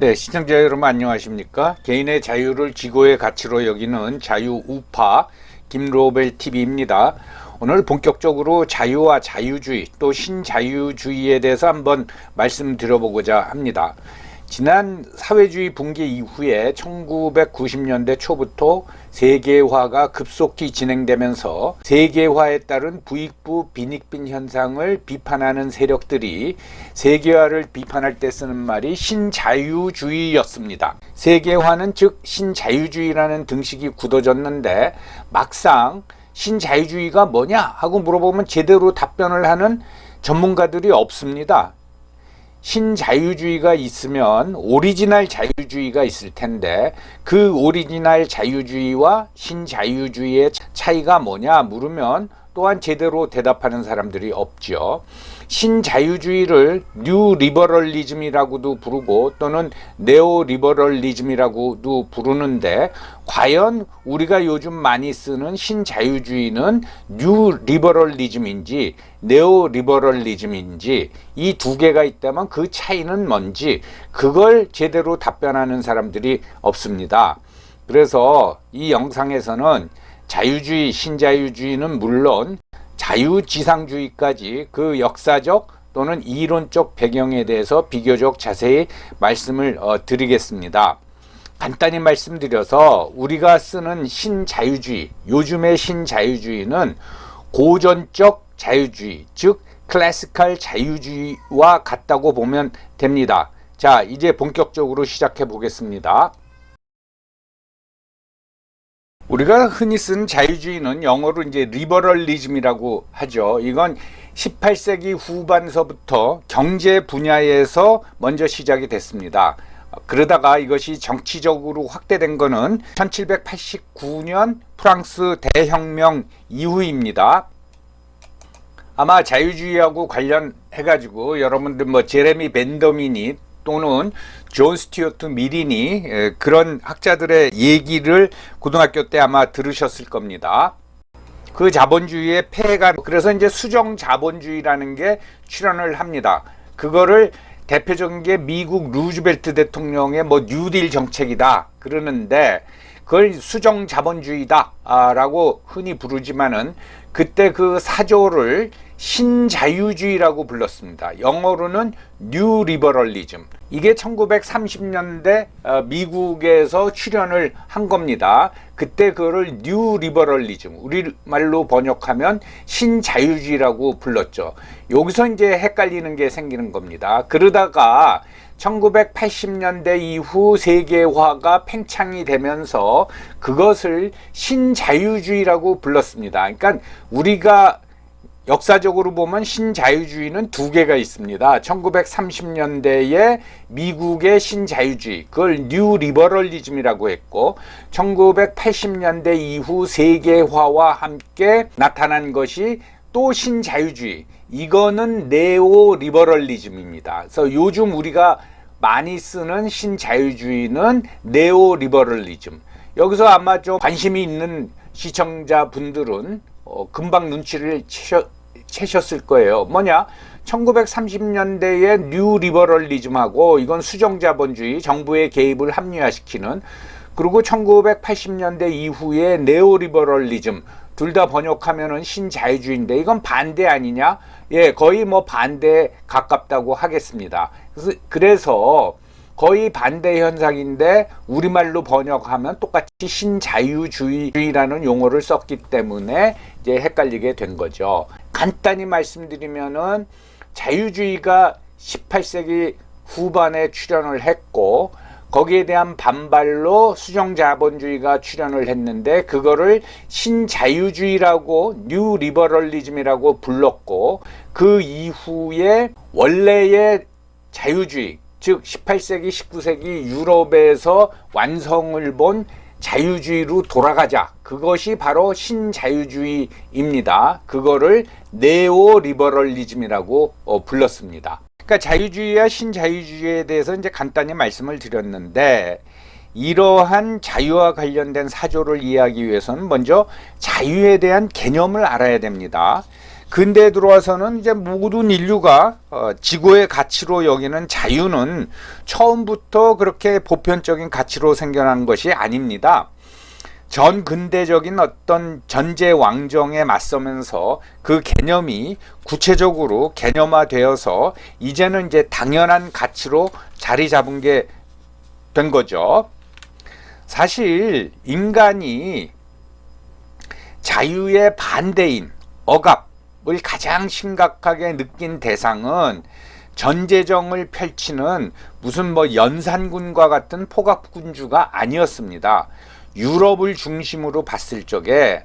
네, 시청자 여러분 안녕하십니까? 개인의 자유를 지고의 가치로 여기는 자유 우파 김로벨 TV입니다. 오늘 본격적으로 자유와 자유주의 또 신자유주의에 대해서 한번 말씀드려보고자 합니다. 지난 사회주의 붕괴 이후에 1990년대 초부터 세계화가 급속히 진행되면서 세계화에 따른 부익부 빈익빈 현상을 비판하는 세력들이 세계화를 비판할 때 쓰는 말이 신자유주의였습니다. 세계화는 즉 신자유주의라는 등식이 굳어졌는데 막상 신자유주의가 뭐냐 하고 물어보면 제대로 답변을 하는 전문가들이 없습니다. 신자유주의가 있으면 오리지널 자유주의가 있을 텐데 그 오리지널 자유주의와 신자유주의의 차이가 뭐냐 물으면 또한 제대로 대답하는 사람들이 없죠. 신자유주의를 뉴 리버럴리즘이라고도 부르고 또는 네오 리버럴리즘이라고도 부르는데 과연 우리가 요즘 많이 쓰는 신자유주의는 뉴 리버럴리즘인지 네오 리버럴리즘인지 이 두 개가 있다면 그 차이는 뭔지 그걸 제대로 답변하는 사람들이 없습니다. 그래서 이 영상에서는 자유주의, 신자유주의는 물론 자유지상주의까지 그 역사적 또는 이론적 배경에 대해서 비교적 자세히 말씀을 어, 드리겠습니다. 간단히 말씀드려서 우리가 쓰는 신자유주의, 요즘의 신자유주의는 고전적 자유주의, 즉 클래시컬 자유주의와 같다고 보면 됩니다. 자, 이제 본격적으로 시작해 보겠습니다. 우리가 흔히 쓴 자유주의는 영어로 이제 리버럴리즘이라고 하죠. 이건 18세기 후반서부터 경제 분야에서 먼저 시작이 됐습니다. 그러다가 이것이 정치적으로 확대된 것은 1789년 프랑스 대혁명 이후입니다. 아마 자유주의하고 관련해 가지고 여러분들 뭐 제레미 벤더민이 또는 존 스튜어트 미린이 에, 그런 학자들의 얘기를 고등학교 때 아마 들으셨을 겁니다. 그 자본주의의 폐해가 그래서 이제 수정 자본주의라는 게 출현을 합니다. 그거를 대표적인 게 미국 루즈벨트 대통령의 뭐 뉴딜 정책이다 그러는데 그걸 수정 자본주의다라고 흔히 부르지만은 그때 그 사조를 신자유주의라고 불렀습니다. 영어로는 뉴 리버럴리즘. 이게 1930년대 어, 미국에서 출현을 한 겁니다. 그때 그거를 뉴 리버럴리즘, 우리말로 번역하면 신자유주의라고 불렀죠. 여기서 이제 헷갈리는 게 생기는 겁니다. 그러다가 1980년대 이후 세계화가 팽창이 되면서 그것을 신자유주의라고 불렀습니다. 그러니까 우리가 역사적으로 보면 신자유주의는 두 개가 있습니다. 1930년대에 미국의 신자유주의, 그걸 뉴 리버럴리즘이라고 했고, 1980년대 이후 세계화와 함께 나타난 것이 또 신자유주의. 이거는 네오 리버럴리즘입니다. 그래서 요즘 우리가 많이 쓰는 신자유주의는 네오 리버럴리즘. 여기서 아마 좀 관심이 있는 시청자분들은 어, 금방 눈치를 채셨, 채셨을 거예요. 뭐냐? 1930년대의 뉴 리버럴리즘하고 이건 수정자본주의, 정부의 개입을 합리화시키는 그리고 1980년대 이후에 네오리버럴리즘 둘 다 번역하면은 신자유주의인데 이건 반대 아니냐? 예, 거의 뭐 반대에 가깝다고 하겠습니다. 그래서, 그래서 거의 반대 현상인데 우리말로 번역하면 똑같이 신자유주의라는 용어를 썼기 때문에 이제 헷갈리게 된 거죠. 간단히 말씀드리면은 자유주의가 18세기 후반에 출현을 했고 거기에 대한 반발로 수정자본주의가 출현을 했는데 그거를 신자유주의라고 뉴 리버럴리즘이라고 불렀고 그 이후에 원래의 자유주의 즉 18세기 19세기 유럽에서 완성을 본 자유주의로 돌아가자. 그것이 바로 신자유주의입니다. 그거를 네오 리버럴리즘이라고 어, 불렀습니다. 그러니까 자유주의와 신자유주의에 대해서 이제 간단히 말씀을 드렸는데 이러한 자유와 관련된 사조를 이해하기 위해서는 먼저 자유에 대한 개념을 알아야 됩니다. 근대에 들어와서는 이제 모든 인류가 어, 지구의 가치로 여기는 자유는 처음부터 그렇게 보편적인 가치로 생겨난 것이 아닙니다. 전 근대적인 어떤 전제 왕정에 맞서면서 그 개념이 구체적으로 개념화되어서 이제는 이제 당연한 가치로 자리 잡은 게 된 거죠. 사실 인간이 자유의 반대인 억압을 가장 심각하게 느낀 대상은 전제정을 펼치는 무슨 뭐 연산군과 같은 포갑군주가 아니었습니다. 유럽을 중심으로 봤을 적에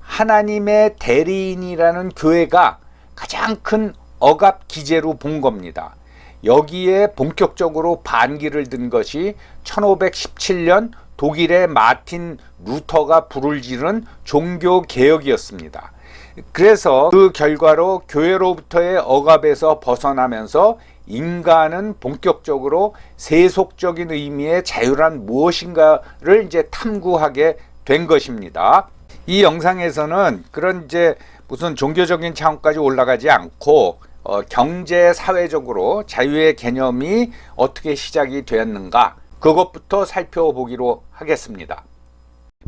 하나님의 대리인이라는 교회가 가장 큰 억압 기제로 본 겁니다. 여기에 본격적으로 반기를 든 것이 1517년 독일의 마틴 루터가 불을 지른 종교 개혁이었습니다. 그래서 그 결과로 교회로부터의 억압에서 벗어나면서 인간은 본격적으로 세속적인 의미의 자유란 무엇인가를 이제 탐구하게 된 것입니다. 이 영상에서는 그런 이제 무슨 종교적인 차원까지 올라가지 않고 어, 경제 사회적으로 자유의 개념이 어떻게 시작이 되었는가 그것부터 살펴보기로 하겠습니다.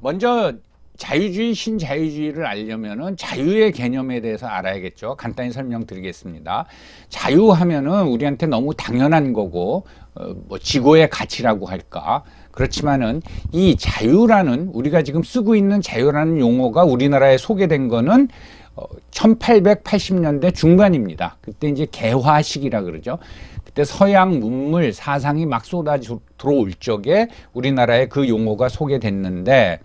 먼저 자유주의 신자유주의를 알려면은 자유의 개념에 대해서 알아야겠죠. 간단히 설명드리겠습니다. 자유하면은 우리한테 너무 당연한 거고 어, 뭐 지고의 가치라고 할까. 그렇지만은 이 자유라는 우리가 지금 쓰고 있는 자유라는 용어가 우리나라에 소개된 거는 어, 1880년대 중반입니다. 그때 이제 개화식이라 그러죠. 그때 서양 문물 사상이 막 쏟아 들어올 적에 우리나라에 그 용어가 소개됐는데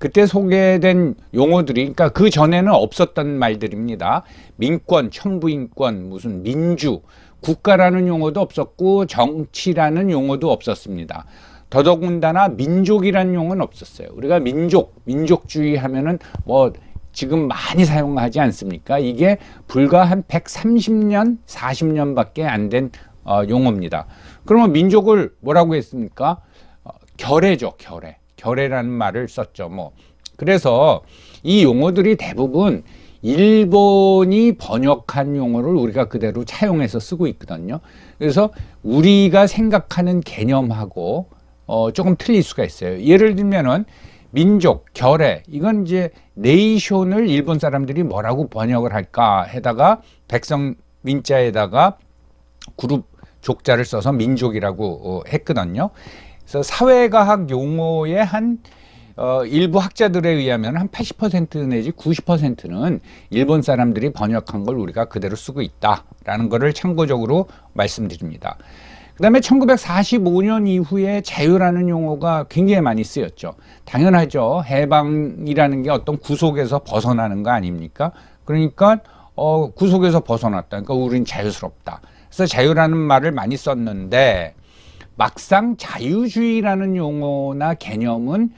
그때 소개된 용어들이 그러니까 그 전에는 없었던 말들입니다. 민권, 천부인권, 무슨 민주, 국가라는 용어도 없었고 정치라는 용어도 없었습니다. 더더군다나 민족이라는 용어는 없었어요. 우리가 민족, 민족주의 하면은 뭐 지금 많이 사용하지 않습니까? 이게 불과 한 130년, 40년밖에 안된 어, 용어입니다. 그러면 민족을 뭐라고 했습니까? 어, 결애죠, 결애. 결애라는 말을 썼죠. 뭐 그래서 이 용어들이 대부분 일본이 번역한 용어를 우리가 그대로 차용해서 쓰고 있거든요. 그래서 우리가 생각하는 개념하고 어, 조금 틀릴 수가 있어요. 예를 들면은 민족, 결애 이건 이제 네이션을 일본 사람들이 뭐라고 번역을 할까 해다가 백성 민자에다가 그룹 족자를 써서 민족이라고 어, 했거든요. 그래서 사회과학 용어의 한 어, 일부 학자들에 의하면 한 80% 내지 90%는 일본 사람들이 번역한 걸 우리가 그대로 쓰고 있다라는 것을 참고적으로 말씀드립니다. 그 다음에 1945년 이후에 자유라는 용어가 굉장히 많이 쓰였죠. 당연하죠. 해방이라는 게 어떤 구속에서 벗어나는 거 아닙니까? 그러니까 어, 구속에서 벗어났다. 그러니까 우린 자유스럽다. 그래서 자유라는 말을 많이 썼는데 막상 자유주의라는 용어나 개념은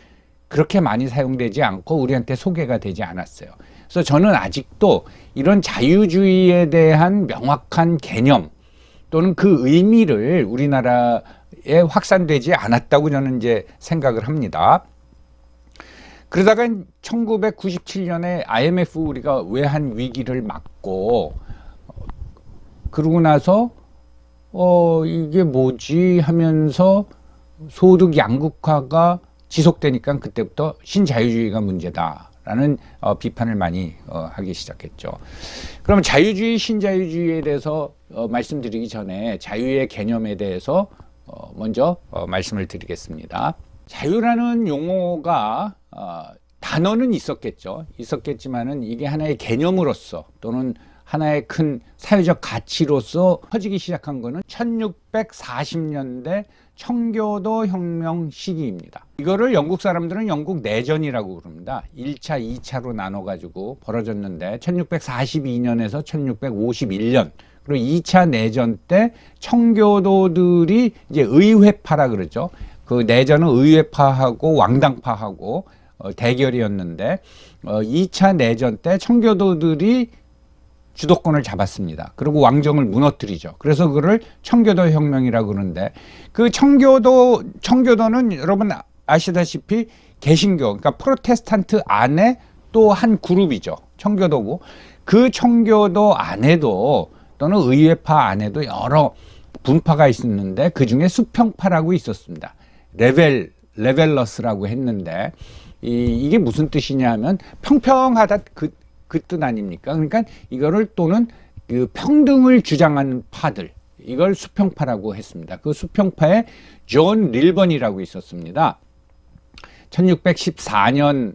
그렇게 많이 사용되지 않고 우리한테 소개가 되지 않았어요. 그래서 저는 아직도 이런 자유주의에 대한 명확한 개념 또는 그 의미를 우리나라에 확산되지 않았다고 저는 이제 생각을 합니다. 그러다가 1997년에 IMF 우리가 외환 위기를 맞고 그러고 나서 어, 이게 뭐지 하면서 소득 양극화가 지속되니까 그때부터 신자유주의가 문제다라는 어, 비판을 많이 어, 하기 시작했죠. 그러면 자유주의, 신자유주의에 대해서 어, 말씀드리기 전에 자유의 개념에 대해서 어, 먼저 어, 말씀을 드리겠습니다. 자유라는 용어가 어, 단어는 있었겠죠. 있었겠지만은 이게 하나의 개념으로서 또는 하나의 큰 사회적 가치로서 퍼지기 시작한 것은 1640년대 청교도 혁명 시기입니다. 이거를 영국 사람들은 영국 내전이라고 부릅니다. 1차, 2차로 나눠 가지고 벌어졌는데 1642년에서 1651년 그리고 2차 내전 때 청교도들이 이제 의회파라 그러죠. 그 내전은 의회파하고 왕당파하고 어, 대결이었는데 어, 2차 내전 때 청교도들이 주도권을 잡았습니다. 그리고 왕정을 무너뜨리죠. 그래서 그를 청교도 혁명이라고 그러는데 그 청교도 청교도는 여러분 아시다시피 개신교 그러니까 프로테스탄트 안에 또 한 그룹이죠. 청교도고 그 청교도 안에도 또는 의회파 안에도 여러 분파가 있었는데 그 중에 수평파라고 있었습니다. 레벨 레벨러스라고 했는데 이, 이게 무슨 뜻이냐 하면 평평하다 그 그 뜻 아닙니까? 그러니까 이거를 또는 그 평등을 주장하는 파들 이걸 수평파라고 했습니다. 그 수평파에 존 릴번이라고 있었습니다. 1614년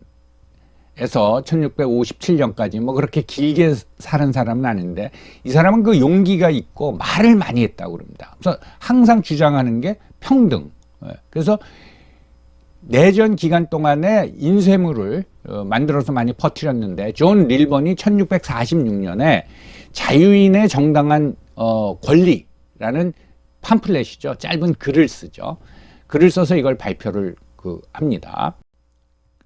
에서 1657년까지 뭐 그렇게 길게 사는 사람은 아닌데 이 사람은 그 용기가 있고 말을 많이 했다고 그럽니다. 그래서 항상 주장하는 게 평등. 예, 그래서 내전 기간 동안에 인쇄물을 어, 만들어서 많이 퍼뜨렸는데 존 릴번이 1646년에 자유인의 정당한 어, 권리라는 팜플렛이죠. 짧은 글을 쓰죠. 글을 써서 이걸 발표를 그 합니다.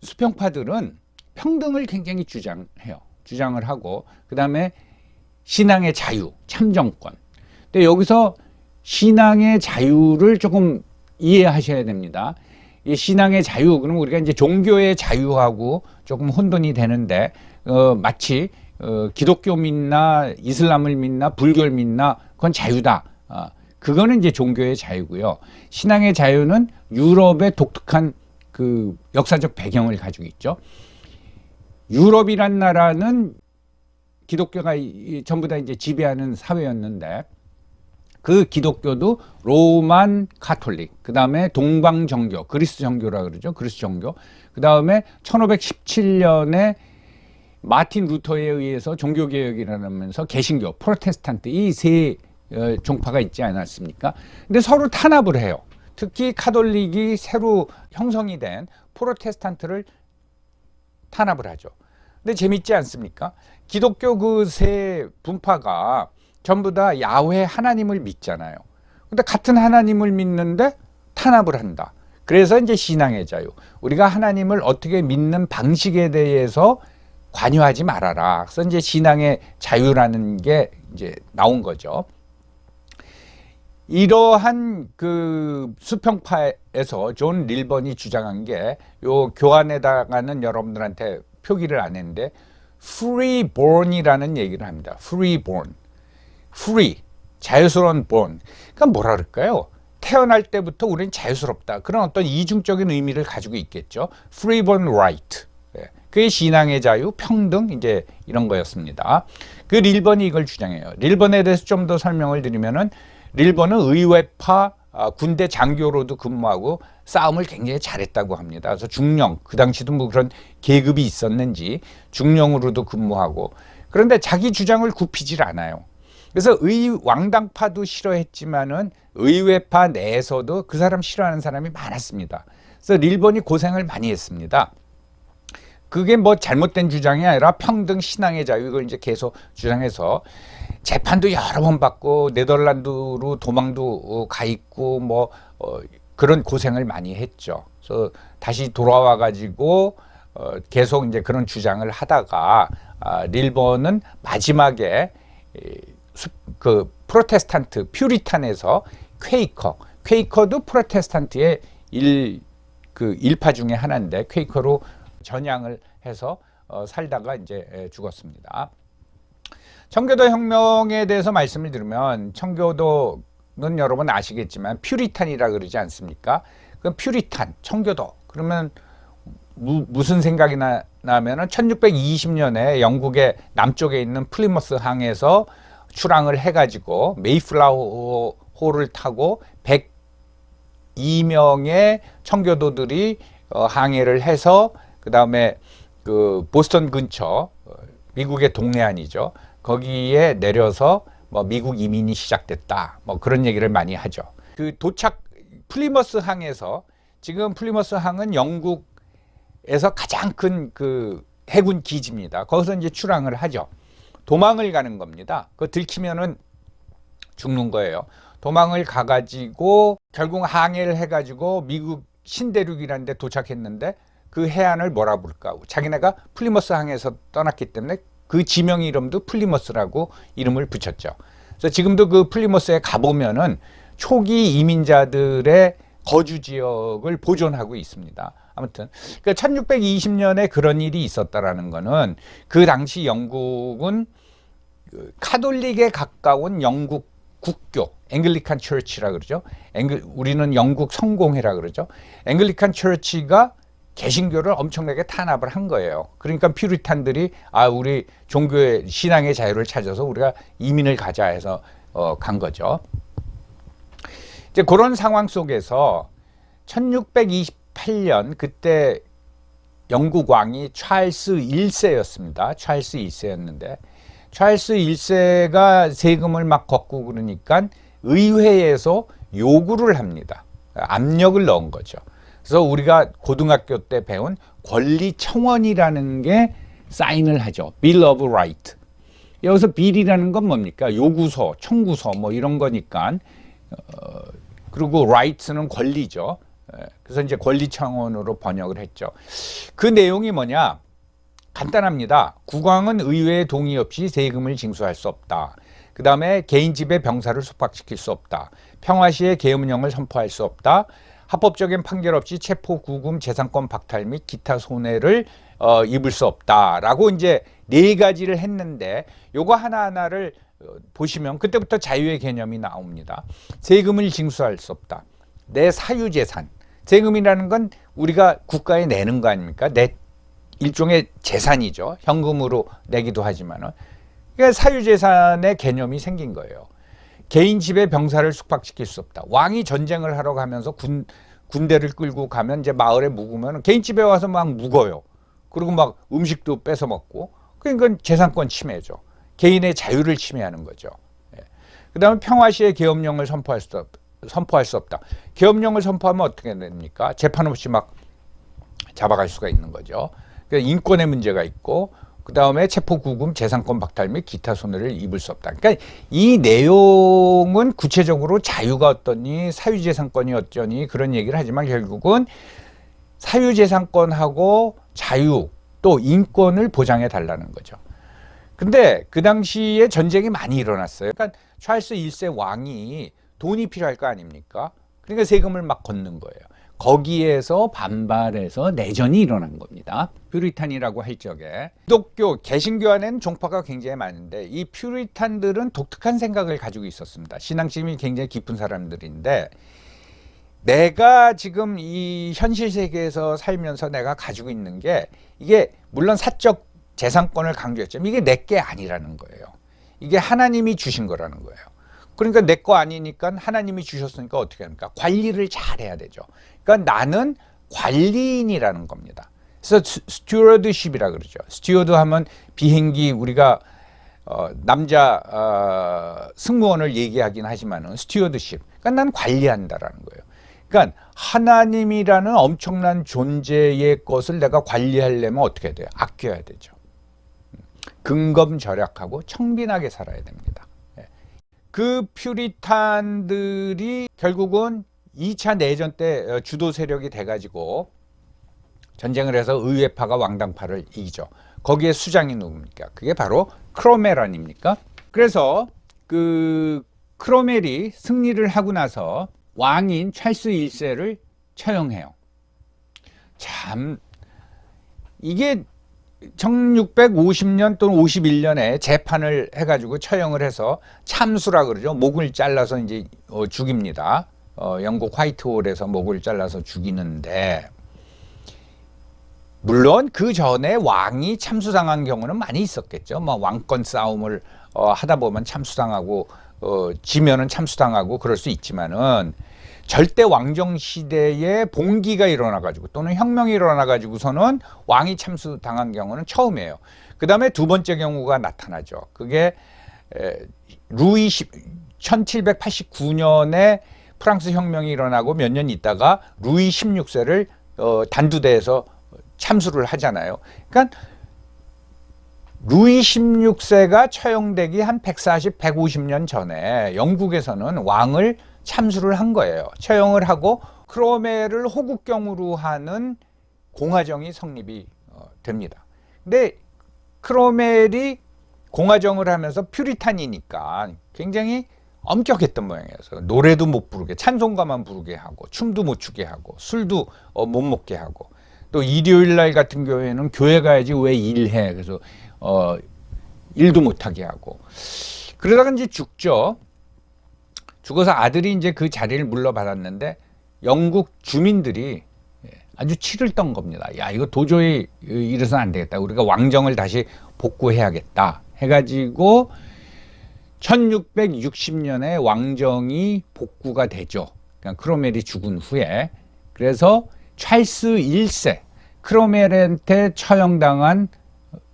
수평파들은 평등을 굉장히 주장해요. 주장을 하고 그다음에 신앙의 자유, 참정권. 근데 여기서 신앙의 자유를 조금 이해하셔야 됩니다. 이 신앙의 자유, 그럼 우리가 이제 종교의 자유하고 조금 혼돈이 되는데, 어, 마치, 어, 기독교 믿나, 이슬람을 믿나, 불교를 믿나, 그건 자유다. 어, 그거는 이제 종교의 자유고요. 신앙의 자유는 유럽의 독특한 그 역사적 배경을 가지고 있죠. 유럽이란 나라는 기독교가 전부 다 이제 지배하는 사회였는데, 그 기독교도 로만 카톨릭, 그 다음에 동방 정교, 그리스 정교라 그러죠. 그리스 정교. 그 다음에 1517년에 마틴 루터에 의해서 종교 개혁이라면서 개신교, 프로테스탄트 이세 어, 종파가 있지 않았습니까? 근데 서로 탄압을 해요. 특히 카톨릭이 새로 형성이 된 프로테스탄트를 탄압을 하죠. 근데 재밌지 않습니까? 기독교 그 세 분파가 전부 다 야훼 하나님을 믿잖아요. 근데 같은 하나님을 믿는데 탄압을 한다. 그래서 이제 신앙의 자유. 우리가 하나님을 어떻게 믿는 방식에 대해서 관여하지 말아라. 그래서 이제 신앙의 자유라는 게 이제 나온 거죠. 이러한 그 수평파에서 존 릴번이 주장한 게 요 교환에다가는 여러분들한테 표기를 안 했는데 freeborn이라는 얘기를 합니다. freeborn. Free 자유스러운 born. 그러니까 뭐라 그럴까요? 태어날 때부터 우리는 자유스럽다. 그런 어떤 이중적인 의미를 가지고 있겠죠. freeborn right. 예. 그게 신앙의 자유, 평등 이제 이런 거였습니다. 그 릴번이 이걸 주장해요. 릴번에 대해서 좀 더 설명을 드리면은 릴번은 의회파 아, 군대 장교로도 근무하고 싸움을 굉장히 잘했다고 합니다. 그래서 중령 그 당시도 뭐 그런 계급이 있었는지 중령으로도 근무하고 그런데 자기 주장을 굽히질 않아요. 그래서 의 왕당파도 싫어했지만은 의회파 내에서도 그 사람 싫어하는 사람이 많았습니다. 그래서 릴번이 고생을 많이 했습니다. 그게 뭐 잘못된 주장이 아니라 평등 신앙의 자유 이걸 이제 계속 주장해서 재판도 여러 번 받고 네덜란드로 도망도 어, 가 있고 뭐 어, 그런 고생을 많이 했죠. 그래서 다시 돌아와 가지고 어, 계속 이제 그런 주장을 하다가 아, 릴번은 마지막에 이, 수- 그 프로테스탄트 퓨리탄에서 퀘이커 퀘이커도 프로테스탄트의 일 그 일파 중에 하나인데 퀘이커로 전향을 해서 어, 살다가 이제 에, 죽었습니다. 청교도 혁명에 대해서 말씀을 드리면 청교도는 여러분 아시겠지만 퓨리탄이라 그러지 않습니까? 그 퓨리탄 청교도 그러면 무, 무슨 생각이 나, 나면은 1620년에 영국의 남쪽에 있는 플리머스 항에서 출항을 해가지고 메이플라워 호를 타고 102명의 청교도들이 어, 항해를 해서 그 다음에 그 보스턴 근처 어, 미국의 동해안이죠. 거기에 내려서 뭐 미국 이민이 시작됐다. 뭐 그런 얘기를 많이 하죠. 그 도착 플리머스 항에서 지금 플리머스 항은 영국에서 가장 큰 그 해군 기지입니다. 거기서 이제 출항을 하죠. 도망을 가는 겁니다. 그거 들키면은 죽는 거예요. 도망을 가가지고 결국 항해를 해가지고 미국 신대륙이라는 데 도착했는데 그 해안을 뭐라 부를까? 자기네가 플리머스 항에서 떠났기 때문에 그 지명 이름도 플리머스라고 이름을 붙였죠. 그래서 지금도 그 플리머스에 가보면은 초기 이민자들의 거주 지역을 보존하고 있습니다. 아무튼 그러니까 1620년에 그런 일이 있었다라는 거는 그 당시 영국은 그 카톨릭에 가까운 영국 국교 앵글리칸 처치라 그러죠. 앵글 우리는 영국 성공회라 그러죠. 앵글리칸 처치가 개신교를 엄청나게 탄압을 한 거예요. 그러니까 퓨리탄들이 아 우리 종교의 신앙의 자유를 찾아서 우리가 이민을 가자 해서 어, 간 거죠. 이제 그런 상황 속에서 1628년 그때 영국 왕이 찰스 1세였습니다. 찰스 1세였는데 찰스 1세가 세금을 막 걷고 그러니까 의회에서 요구를 합니다. 압력을 넣은 거죠. 그래서 우리가 고등학교 때 배운 권리 청원이라는 게 사인을 하죠. Bill of Right. 여기서 빌이라는 건 뭡니까? 요구서, 청구서 뭐 이런 거니까 어, 그리고 right는 권리죠. 예, 그래서 이제 권리 청원으로 번역을 했죠. 그 내용이 뭐냐? 간단합니다. 국왕은 의회의 동의 없이 세금을 징수할 수 없다. 그 다음에 개인 집의 병사를 속박시킬 수 없다. 평화 시에 계엄령을 선포할 수 없다. 합법적인 판결 없이 체포, 구금, 재산권 박탈 및 기타 손해를 어, 입을 수 없다라고 이제 네 가지를 했는데 요거 하나하나를 어, 보시면 그때부터 자유의 개념이 나옵니다. 세금을 징수할 수 없다. 내 사유 재산. 세금이라는 건 우리가 국가에 내는 거 아닙니까? 내 일종의 재산이죠. 현금으로 내기도 하지만은. 그러니까 사유재산의 개념이 생긴 거예요. 개인 집에 병사를 숙박시킬 수 없다. 왕이 전쟁을 하러 가면서 군, 군대를 끌고 가면 이제 마을에 묵으면 개인 집에 와서 막 묵어요. 그리고 막 음식도 뺏어 먹고. 그러니까 재산권 침해죠. 개인의 자유를 침해하는 거죠. 예. 그 다음에 평화시에 계엄령을 선포할 수 없, 선포할 수 없다. 계엄령을 선포하면 어떻게 됩니까? 재판 없이 막 잡아갈 수가 있는 거죠. 그러니까 인권의 문제가 있고 그 다음에 체포구금, 재산권 박탈 및 기타 손해를 입을 수 없다. 그러니까 이 내용은 구체적으로 자유가 어떠니 사유재산권이 어쩌니 그런 얘기를 하지만 결국은 사유재산권하고 자유 또 인권을 보장해 달라는 거죠. 근데 그 당시에 전쟁이 많이 일어났어요. 그러니까 찰스 1세 왕이 돈이 필요할 거 아닙니까? 그러니까 세금을 막 걷는 거예요. 거기에서 반발해서 내전이 일어난 겁니다. 퓨리탄이라고 할 적에 기독교 개신교 안에는 종파가 굉장히 많은데 이 퓨리탄들은 독특한 생각을 가지고 있었습니다. 신앙심이 굉장히 깊은 사람들인데 내가 지금 이 현실 세계에서 살면서 내가 가지고 있는 게 이게 물론 사적 재산권을 강조했지만 이게 내 게 아니라는 거예요. 이게 하나님이 주신 거라는 거예요. 그러니까 내 거 아니니까 하나님이 주셨으니까 어떻게 합니까? 관리를 잘 해야 되죠. 그러니까 나는 관리인이라는 겁니다. 그래서 스튜어드십이라 그러죠. 스튜어드 하면 비행기 우리가 어, 남자 어, 승무원을 얘기하긴 하지만은 스튜어드십. 그러니까 난 관리한다라는 거예요. 그러니까 하나님이라는 엄청난 존재의 것을 내가 관리하려면 어떻게 돼요? 아껴야 되죠. 근검절약하고 청빈하게 살아야 됩니다. 예. 그 퓨리탄들이 결국은 2차 내전 때 어, 주도 세력이 돼가지고 전쟁을 해서 의회파가 왕당파를 이기죠. 거기에 수장이 누굽니까? 그게 바로 크로멜 아닙니까? 그래서 그 크로멜이 승리를 하고 나서 왕인 찰스 1세를 처형해요. 참 이게 1650년 또는 51년에 재판을 해가지고 처형을 해서 참수라 그러죠. 목을 잘라서 이제 어, 죽입니다. 어, 영국 화이트홀에서 목을 잘라서 죽이는데 물론 그 전에 왕이 참수당한 경우는 많이 있었겠죠. 뭐 왕권 싸움을 어, 하다 보면 참수당하고 어, 지면은 참수당하고 그럴 수 있지만은 절대 왕정 시대에 봉기가 일어나 가지고 또는 혁명이 일어나 가지고서는 왕이 참수당한 경우는 처음이에요. 그 다음에 두 번째 경우가 나타나죠. 그게 에, 루이 1789년에 프랑스 혁명이 일어나고 몇 년 있다가 루이 16세를 어, 단두대에서 참수를 하잖아요. 그러니까 루이 16세가 처형되기 한 140, 150년 전에 영국에서는 왕을 참수를 한 거예요. 처형을 하고 크로멜을 호국경으로 하는 공화정이 성립이 어, 됩니다. 근데 크로멜이 공화정을 하면서 퓨리탄이니까 굉장히 엄격했던 모양이어서 노래도 못 부르게 찬송가만 부르게 하고 춤도 못 추게 하고 술도 어, 못 먹게 하고 또 일요일 날 같은 경우에는 교회 가야지 왜 일해? 그래서 어 일도 못 하게 하고 그러다가 이제 죽죠. 죽어서 아들이 이제 그 자리를 물러받았는데 영국 주민들이 예, 아주 치를 떤 겁니다. 야, 이거 도저히 이래서는 안 되겠다. 우리가 왕정을 다시 복구해야겠다. 해가지고 1660년에 왕정이 복구가 되죠. 그러니까 크로멜이 죽은 후에. 그래서 찰스 1세, 크로멜한테 처형당한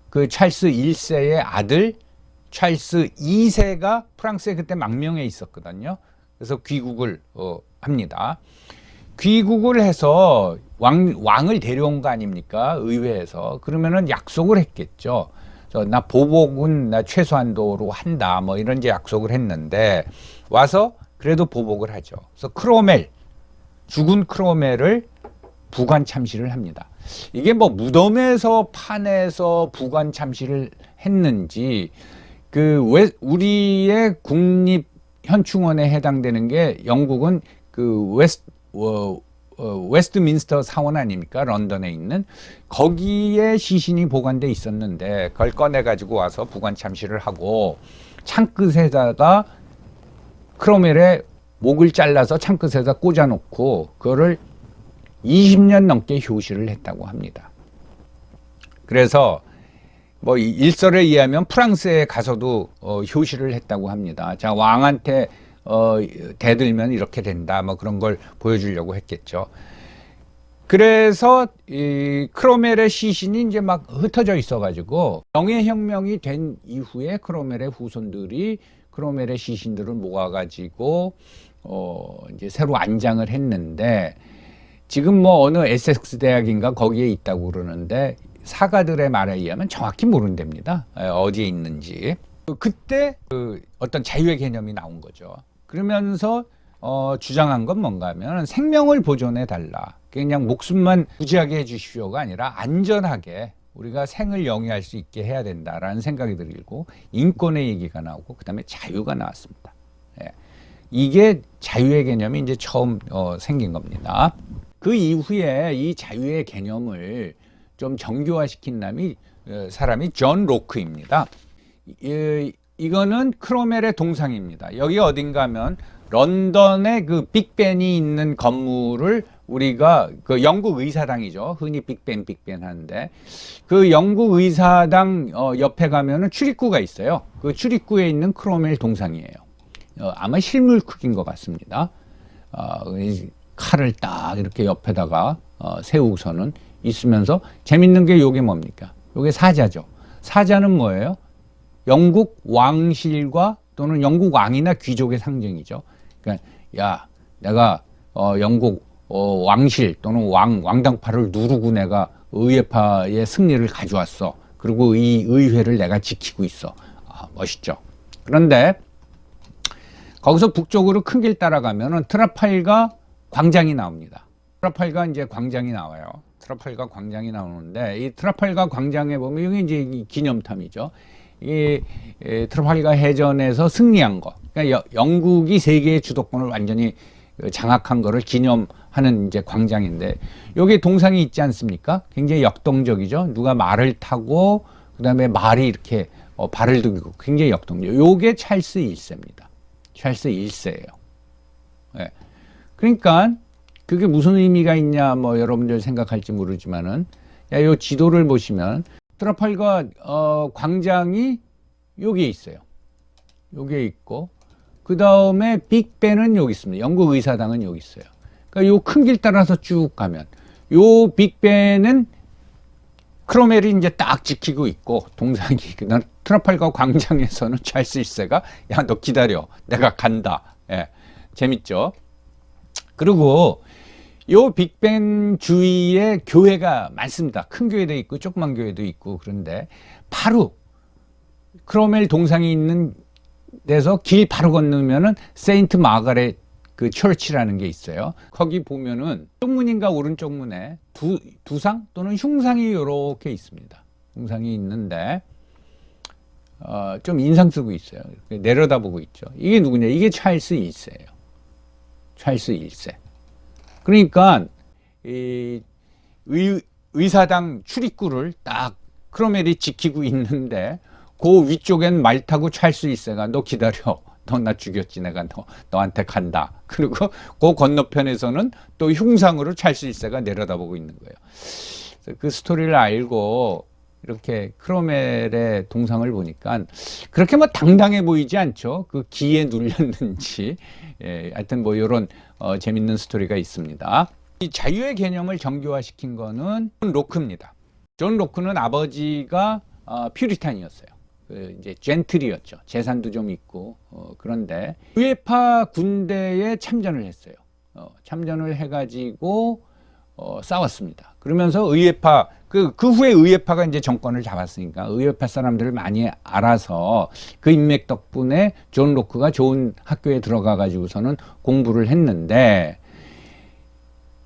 그 찰스 1세의 아들 찰스 2세가 프랑스에 그때 망명해 있었거든요. 그래서 귀국을 어, 합니다. 귀국을 해서 왕, 왕을 데려온 거 아닙니까? 의회에서. 그러면은 약속을 했겠죠. 저, 나 보복은 나 최소한도로 한다. 뭐 이런 이제 약속을 했는데 와서 그래도 보복을 하죠. 그래서 크로멜, 죽은 크로멜을 부관 참시를 합니다. 이게 뭐 무덤에서 판에서 부관 참시를 했는지 그왜 우리의 국립 현충원에 해당되는 게 영국은 그 웨스트 어, 어, 웨스트민스터 사원 아닙니까? 런던에 있는 거기에 시신이 보관돼 있었는데 그걸 꺼내 가지고 와서 부관 참시를 하고 창끝에다가 크로멜의 목을 잘라서 창끝에다 꽂아 놓고 그거를 20년 넘게 효시를 했다고 합니다. 그래서 뭐이 일설에 의하면 프랑스에 가서도 어, 효시를 했다고 합니다. 자 왕한테 어, 대들면 이렇게 된다. 뭐 그런 걸 보여주려고 했겠죠. 그래서 이 크로멜의 시신이 이제 막 흩어져 있어가지고 명예혁명이 된 이후에 크로멜의 후손들이 크로멜의 시신들을 모아가지고 어 이제 새로 안장을 했는데 지금 뭐 어느 에섹스 대학인가 거기에 있다고 그러는데 사가들의 말에 의하면 정확히 모른답니다. 에, 어디에 있는지. 그때 그 어떤 자유의 개념이 나온 거죠. 그러면서 어, 주장한 건 뭔가 하면 생명을 보존해 달라. 그냥 목숨만 부지하게 해 주십시오가 아니라 안전하게 우리가 생을 영위할 수 있게 해야 된다라는 생각이 들고 인권의 얘기가 나오고 그다음에 자유가 나왔습니다. 예. 이게 자유의 개념이 이제 처음 어, 생긴 겁니다. 그 이후에 이 자유의 개념을 좀 정교화시킨 남이 어, 사람이 존 로크입니다. 이, 이거는 크로멜의 동상입니다. 여기 어딘가 하면 런던의 그 빅벤이 있는 건물을 우리가 그 영국 의사당이죠. 흔히 빅벤 빅벤 하는데 그 영국 의사당 어, 옆에 가면은 출입구가 있어요. 그 출입구에 있는 크로멜 동상이에요. 어, 아마 실물 크기인 것 같습니다. 칼을 딱 이렇게 옆에다가 어, 세우고서는 있으면서 재밌는 게 요게 뭡니까? 요게 사자죠. 사자는 뭐예요? 영국 왕실과 또는 영국 왕이나 귀족의 상징이죠. 그러니까 야 내가 어, 영국 어, 왕실 또는 왕 왕당파를 누르고 내가 의회파의 승리를 가져왔어. 그리고 이 의회를 내가 지키고 있어. 아, 멋있죠. 그런데 거기서 북쪽으로 큰 길 따라가면은 트라팔가 광장이 나옵니다. 트라팔가 이제 광장이 나와요. 트라팔가 광장이 나오는데 이 트라팔가 광장에 보면 이게 이제 이 기념탑이죠. 이 에, 트라팔가 해전에서 승리한 거. 그러니까 여- 영국이 세계의 주도권을 완전히 그 장악한 거를 기념하는 이제 광장인데 여기 동상이 있지 않습니까? 굉장히 역동적이죠. 누가 말을 타고 그다음에 말이 이렇게 어, 발을 들고 굉장히 역동적. 요게 찰스 1세입니다. 찰스 1세예요. 예. 그러니까 그게 무슨 의미가 있냐 뭐 여러분들 생각할지 모르지만은 야, 요 지도를 보시면 트라팔가 어, 광장이 여기에 있어요. 여기에 있고 그 다음에 빅벤은 여기 있습니다. 영국 의사당은 여기 있어요. 그러니까 요 큰 길 따라서 쭉 가면 요 빅벤은 크로멜이 이제 딱 지키고 있고 동상이 그다음 트라팔가 광장에서는 찰스 1세가 야 너 기다려 내가 간다. 예. 재밌죠? 그리고 요 빅벤 주위에 교회가 많습니다. 큰 교회도 있고 조그만 교회도 있고 그런데 바로 크로멜 동상이 있는 데서 길 바로 건너면은 세인트 마가렛 그 철치라는 게 있어요. 거기 보면은 쪽문인가 오른쪽 문에 두 두상 또는 흉상이 이렇게 있습니다. 흉상이 있는데 어, 좀 인상 쓰고 있어요. 내려다보고 있죠. 이게 누구냐? 이게 찰스 1세예요. 찰스 1세. 그러니까 이 의, 의사당 출입구를 딱 크로멜이 지키고 있는데 그 위쪽엔 말 타고 찰수 있어가 너 기다려. 너 나 죽였지 내가 너 너한테 간다. 그리고 그 건너편에서는 또 흉상으로 찰수 있어가 내려다보고 있는 거예요. 그 스토리를 알고 이렇게 크로멜의 동상을 보니까 그렇게 뭐 당당해 보이지 않죠. 그 기에 눌렸는지. 예, 하여튼 뭐 이런 어, 재밌는 스토리가 있습니다. 이 자유의 개념을 정교화시킨 거는 존 로크입니다. 존 로크는 아버지가 어, 퓨리탄이었어요. 그 이제 젠틀이었죠. 재산도 좀 있고 어, 그런데 우에파 군대에 참전을 했어요. 어, 참전을 해가지고 어, 싸웠습니다. 그러면서 의회파 그, 그 후에 의회파가 이제 정권을 잡았으니까 의회파 사람들을 많이 알아서 그 인맥 덕분에 존 로크가 좋은 학교에 들어가 가지고서는 공부를 했는데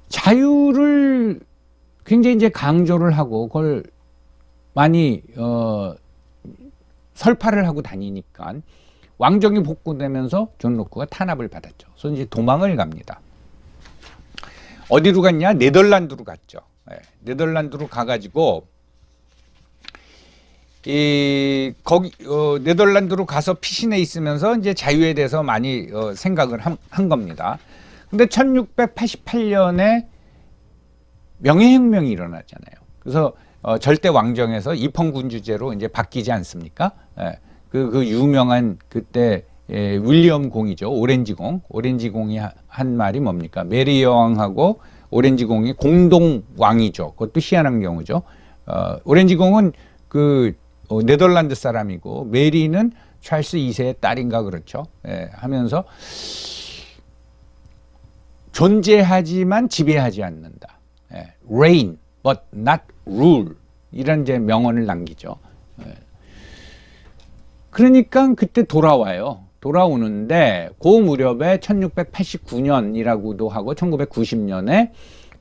자유를 굉장히 이제 강조를 하고 그걸 많이 어 설파를 하고 다니니까 왕정이 복구되면서 존 로크가 탄압을 받았죠. 그래서 이제 도망을 갑니다. 어디로 갔냐? 네덜란드로 갔죠. 예, 네덜란드로 가가지고 이 거기 어, 네덜란드로 가서 피신해 있으면서 이제 자유에 대해서 많이 어, 생각을 한, 한 겁니다. 근데 1688년에 명예혁명이 일어나잖아요. 그래서 어, 절대 왕정에서 입헌군주제로 이제 바뀌지 않습니까? 예, 그, 그 유명한 그때 예, 윌리엄 공이죠. 오렌지 공. 오렌지 공이 하- 한 말이 뭡니까? 메리 여왕하고 오렌지 공이 공동 왕이죠. 그것도 희한한 경우죠. 어, 오렌지 공은 그 어, 네덜란드 사람이고 메리는 찰스 2세의 딸인가 그렇죠. 예, 하면서 존재하지만 지배하지 않는다. 예, reign but not rule 이런 이제 명언을 남기죠. 예. 그러니까 그때 돌아와요. 돌아오는데 그 무렵에 1689년이라고도 하고 1990년에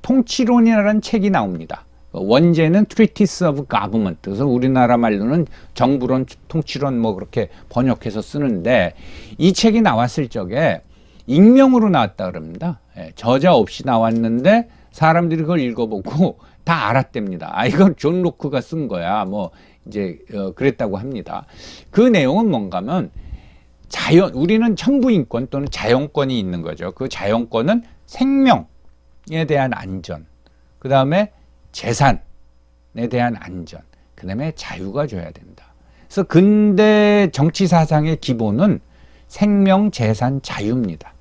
통치론이라는 책이 나옵니다. 원제는 Treatise of Government. 그래서 우리나라 말로는 정부론, 통치론 뭐 그렇게 번역해서 쓰는데 이 책이 나왔을 적에 익명으로 나왔다 그럽니다. 예, 저자 없이 나왔는데 사람들이 그걸 읽어보고 다 알았답니다. 아, 이건 존 로크가 쓴 거야. 뭐 이제 어, 그랬다고 합니다. 그 내용은 뭔가면 자연 우리는 천부인권 또는 자연권이 있는 거죠. 그 자연권은 생명에 대한 안전, 그 다음에 재산에 대한 안전, 그 다음에 자유가 줘야 된다. 그래서 근대 정치 사상의 기본은 생명, 재산, 자유입니다.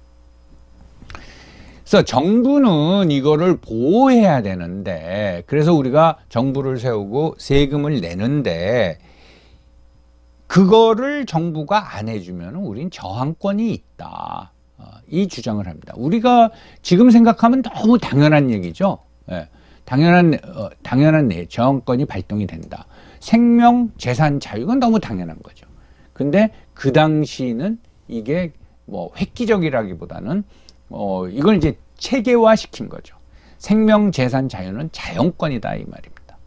그래서 정부는 이거를 보호해야 되는데, 그래서 우리가 정부를 세우고 세금을 내는데, 그거를 정부가 안 해주면 우린 저항권이 있다. 어, 이 주장을 합니다. 우리가 지금 생각하면 너무 당연한 얘기죠. 예, 당연한, 어, 당연한 내 저항권이 발동이 된다. 생명, 재산, 자유는 너무 당연한 거죠. 근데 그 당시는 이게 뭐 획기적이라기보다는 어, 이걸 이제 체계화 시킨 거죠. 생명, 재산, 자유는 자연권이다 이 말입니다.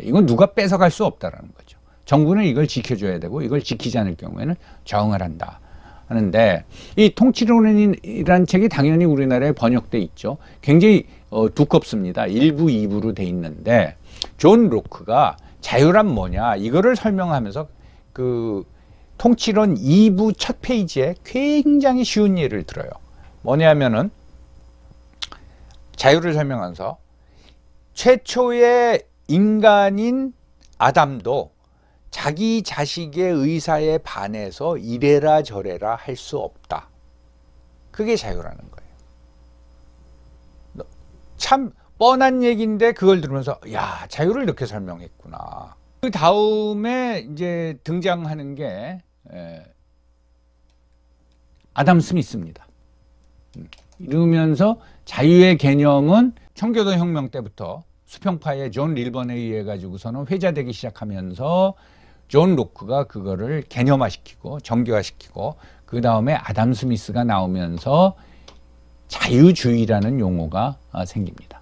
이건 누가 뺏어갈 수 없다라는 거죠. 정부는 이걸 지켜줘야 되고 이걸 지키지 않을 경우에는 저항을 한다 하는데 이 통치론이라는 책이 당연히 우리나라에 번역돼 있죠. 굉장히 어, 두껍습니다. 1부, 2부로 돼 있는데 존 로크가 자유란 뭐냐 이거를 설명하면서 그 통치론 2부 첫 페이지에 굉장히 쉬운 예를 들어요. 뭐냐면은 자유를 설명하면서 최초의 인간인 아담도 자기 자식의 의사에 반해서 이래라 저래라 할 수 없다. 그게 자유라는 거예요. 너- 참 뻔한 얘기인데 그걸 들으면서 야 자유를 이렇게 설명했구나. 그 다음에 이제 등장하는 게 에, 아담 스미스입니다. 음, 이러면서 자유의 개념은 청교도 혁명 때부터 수평파의 존 릴번에 의해 가지고서는 회자되기 시작하면서 존 로크가 그거를 개념화시키고 정교화시키고 그 다음에 아담 스미스가 나오면서 자유주의라는 용어가 아, 생깁니다.